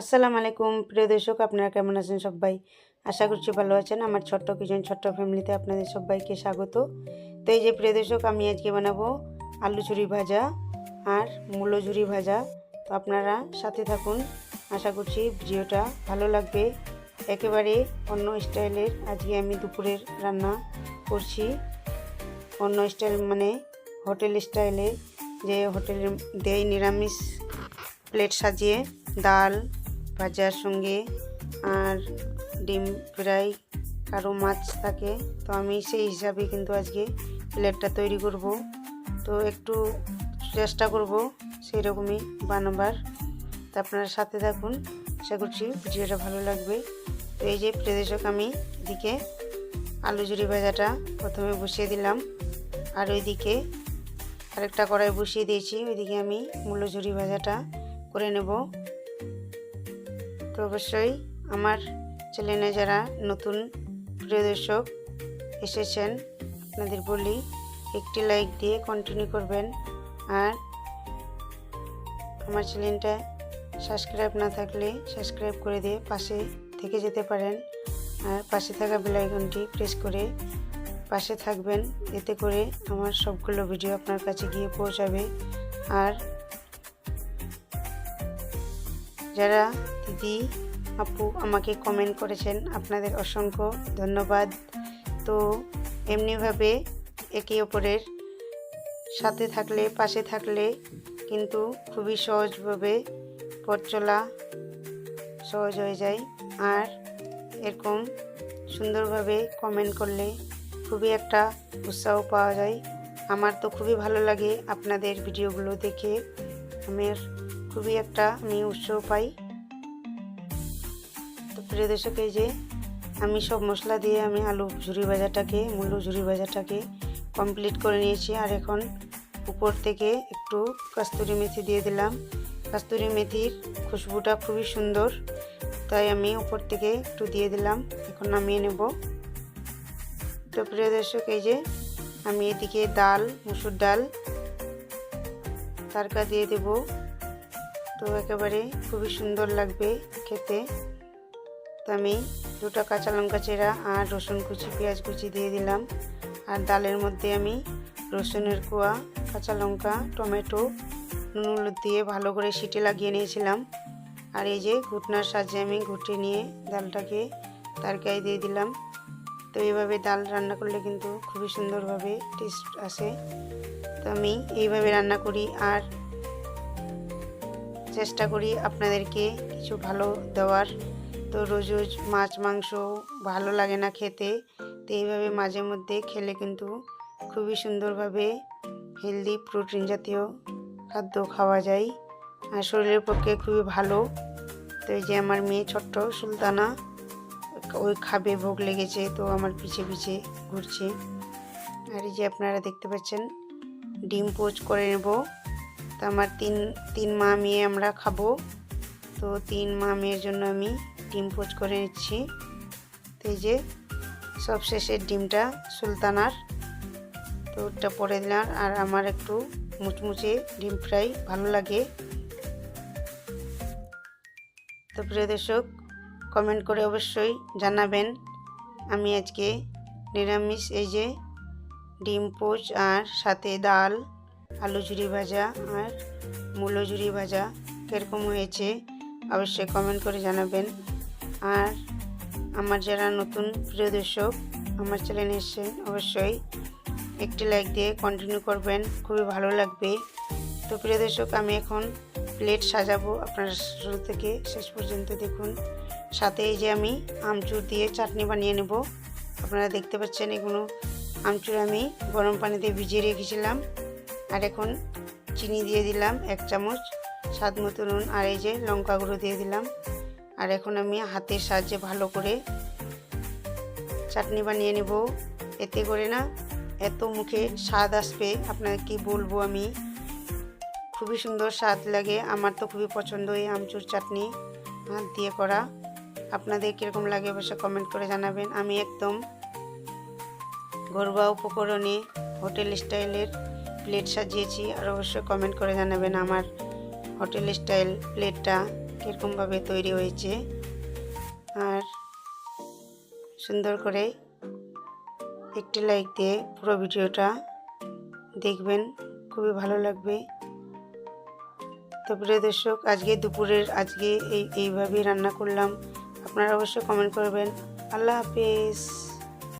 আসসালামু আলাইকুম। প্রিয় দর্শক, আপনারা কেমন আছেন সবাই? আশা করছি ভালো আছেন। আমার ছোট্ট কিচেন, ছোট্ট ফ্যামিলিতে আপনাদের সবাইকে স্বাগত। তো এই যে প্রিয় দর্শক, আমি আজকে বানাবো আলু ঝুরি ভাজা আর মূলো ঝুরি ভাজা। তো আপনারা সাথে থাকুন। আশা করছি ভিডিওটা ভালো লাগবে। একেবারে অন্য স্টাইলের আজকে আমি দুপুরের রান্না করছি। অন্য স্টাইল মানে হোটেল স্টাইলে যে হোটেলের দেয় নিরামিষ প্লেট সাজিয়ে, ডাল ভাজার সঙ্গে আর ডিম ফ্রাই, কারও মাছ থাকে, তো আমি সেই হিসাবে কিন্তু আজকে প্লেটটা তৈরি করব। তো একটু চেষ্টা করব সেই রকমই বানাবার। তো আপনারা সাথে থাকুন, আশা করছি ভিডিওটা ভালো লাগবে। তো এই যে প্রদেশক আমি এদিকে আলু জুড়ি ভাজাটা প্রথমে বসিয়ে দিলাম। আর ওইদিকে আরেকটা কড়াই বসিয়ে দিয়েছি, ওইদিকে আমি মূল্য ভাজাটা করে নেব। তো অবশ্যই আমার চ্যানেলে যারা নতুন প্রিয় দর্শক এসেছেন, আপনাদের বলি একটি লাইক দিয়ে কন্টিনিউ করবেন আর আমার চ্যানেলটা সাবস্ক্রাইব না থাকলে সাবস্ক্রাইব করে দিয়ে পাশে থেকে যেতে পারেন আর পাশে থাকা বেলাইকনটি প্রেস করে পাশে থাকবেন, এতে করে আমার সবগুলো ভিডিও আপনার কাছে গিয়ে পৌঁছাবে। আর যারা দিদি, আপু আমাকে কমেন্ট করেছেন, আপনাদের অসংখ্য ধন্যবাদ। তো এমনিভাবে একে অপরের সাথে থাকলে, পাশে থাকলে কিন্তু খুবই সহজভাবে পথ চলা সহজ হয়ে যায়। আর এরকম সুন্দরভাবে কমেন্ট করলে খুবই একটা উৎসাহ পাওয়া যায়। আমার তো খুবই ভালো লাগে আপনাদের ভিডিওগুলো দেখে। আমার খুবই একটা আমি উৎসাহ পাই। প্রিয় দর্শক এই যে, আমি সব মশলা দিয়ে আমি আলু ঝুরি ভাজাটাকে মূল্য ঝুরি ভাজাটাকে কমপ্লিট করে নিয়েছি। আর এখন উপর থেকে একটু কাস্তুরি মেথি দিয়ে দিলাম। কাস্তুরি মেথির খুশবুটা খুবই সুন্দর, তাই আমি উপর থেকে একটু দিয়ে দিলাম। এখন নামিয়ে নেব। তো প্রিয় দর্শক, এই যে আমি এদিকে ডাল, মুসুর ডাল, তারকা দিয়ে দেব। তো একেবারে খুবই সুন্দর লাগবে খেতে। তো আমি দুটো কাঁচা লঙ্কা চেরা আর রসুন কুচি, পেঁয়াজ কুচি দিয়ে দিলাম। আর ডালের মধ্যে আমি রসুনের কোয়া, কাঁচা লঙ্কা, টমেটো, নুন হলুদ দিয়ে ভালো করে সিটি লাগিয়ে নিয়েছিলাম। আর এই যে ঘুটনার সাহায্যে আমি ঘুটে নিয়ে ডালটাকে তরকারি দিয়ে দিলাম। তো এইভাবে ডাল রান্না করলে কিন্তু খুবই সুন্দরভাবে টেস্ট আসে। তো আমি এইভাবে রান্না করি আর চেষ্টা করি আপনাদেরকে কিছু ভালো দেওয়ার। তো রোজ রোজ মাছ, মাংস ভালো লাগে না খেতে। তো এইভাবে মাঝে মধ্যে খেলে কিন্তু খুবই সুন্দরভাবে হেলদি প্রোটিন জাতীয় খাদ্য খাওয়া যায়। আর শরীরের পক্ষে খুবই ভালো। তো এই যে আমার মেয়ে ছোট্ট সুলতানা, ওই খাবে, ভোগ লেগেছে, তো আমার পিছে পিছে ঘুরছে। আর এই যে আপনারা দেখতে পাচ্ছেন, ডিম পোচ করে নেব। তো আমার তিন তিন মা মেয়ে আমরা খাব। তো তিন মা মেয়ের জন্য আমি ডিম পোচ করে নিচ্ছি। তো এই যে সব শেষের ডিমটা সুলতানার। ওটা পরে দিলাম আর আমার একটু মুচমুচে ডিম ফ্রাই ভালো লাগে। তো প্রিয় দর্শক কমেন্ট করে অবশ্যই জানাবেন আমি আজকে নিরামিষ এই যে ডিম পোচ আর সাথে ডাল, আলু ঝুরি ভাজা আর মূলো ঝুরি ভাজা কীরকম হয়েছে অবশ্যই কমেন্ট করে জানাবেন। আর আমার যারা নতুন প্রিয় দর্শক, আমার চ্যানেলে এসছেন অবশ্যই একটি লাইক দিয়ে কন্টিনিউ করবেন, খুবই ভালো লাগবে। তো প্রিয় দর্শক, আমি এখন প্লেট সাজাবো আপনারা শুরু থেকে শেষ পর্যন্ত দেখুন। সাথে এই যে আমি আমচুর দিয়ে চাটনি বানিয়ে নেব। আপনারা দেখতে পাচ্ছেন এগুলো আমচুর আমি গরম পানিতে ভিজিয়ে রেখেছিলাম। আর এখন চিনি দিয়ে দিলাম এক চামচ, স্বাদ মতো নুন আর এই যে লঙ্কা গুঁড়ো দিয়ে দিলাম। আর এখন আমি হাতের সাহায্যে ভালো করে চাটনি বানিয়ে নেব। এতে করে না এত মুখে স্বাদ আসবে। আপনাকে কি বলব আমি? খুবই সুন্দর স্বাদ লাগে। আমার তো খুবই পছন্দ এই আমচুর চাটনি হাত দিয়ে করা। আপনাদের কীরকম লাগে অবশ্যই কমেন্ট করে জানাবেন। আমি একদম ঘরোয়া উপকরণে হোটেল স্টাইলের প্লেট সাজিয়েছি। আর অবশ্যই কমেন্ট করে জানাবেন আমার হোটেল স্টাইল প্লেটটা কীরকমভাবে তৈরি হয়েছে। আর সুন্দর করে একটি লাইক দিয়ে পুরো ভিডিওটা দেখবেন, খুবই ভালো লাগবে। তো প্রিয় দর্শক, আজকে দুপুরের, আজকে এই, এইভাবেই রান্না করলাম। আপনারা অবশ্যই কমেন্ট করবেন। আল্লাহ হাফিজ।